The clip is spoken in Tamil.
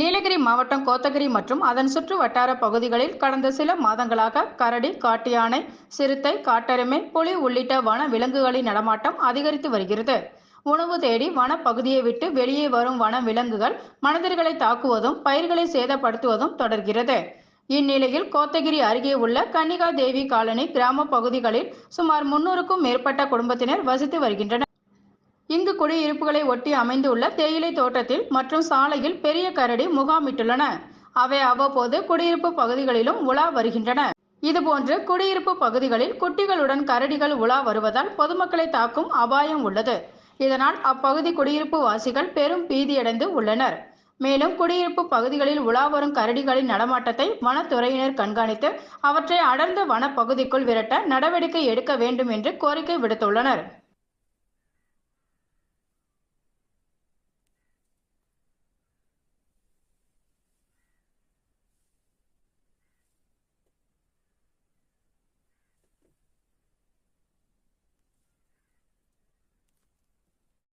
நீலகிரி மாவட்டம் கோத்தகிரி மற்றும் அதன் சுற்று வட்டார பகுதிகளில் கடந்த சில மாதங்களாக கரடி காட்டு யானை சிறுத்தை காட்டெருமை புலி உள்ளிட்ட வன விலங்குகளின் நடமாட்டம் அதிகரித்து வருகிறது. உணவு தேடி வனப்பகுதியை விட்டு வெளியே வரும் வன விலங்குகள் மனிதர்களை தாக்குவதும் பயிர்களை சேதப்படுத்துவதும் தொடர்கிறது. இந்நிலையில் கோத்தகிரி அருகே உள்ள கன்னிகா தேவி காலனி கிராம பகுதிகளில் சுமார் முன்னூறுக்கும் மேற்பட்ட குடும்பத்தினர் வசித்து வருகின்றனர். இங்கு குடியிருப்புகளை ஒட்டி அமைந்துள்ள தேயிலை தோட்டத்தில் மற்றும் சாலையில் பெரிய கரடி முகாமிட்டுள்ளன. அவை அவ்வப்போது குடியிருப்பு பகுதிகளிலும் உலா வருகின்றன. இதுபோன்று குடியிருப்பு பகுதிகளில் குட்டிகளுடன் கரடிகள் உலா வருவதால் பொதுமக்களை தாக்கும் அபாயம் உள்ளது. இதனால் அப்பகுதி குடியிருப்பு வாசிகள் பெரும் பீதியடைந்து உள்ளனர். மேலும் குடியிருப்பு பகுதிகளில் உலா வரும் கரடிகளின் நடமாட்டத்தை வனத்துறையினர் கண்காணித்து அவற்றை அடர்ந்த வனப்பகுதிக்குள் விரட்ட நடவடிக்கை எடுக்க வேண்டும் என்று கோரிக்கை விடுத்துள்ளனர்.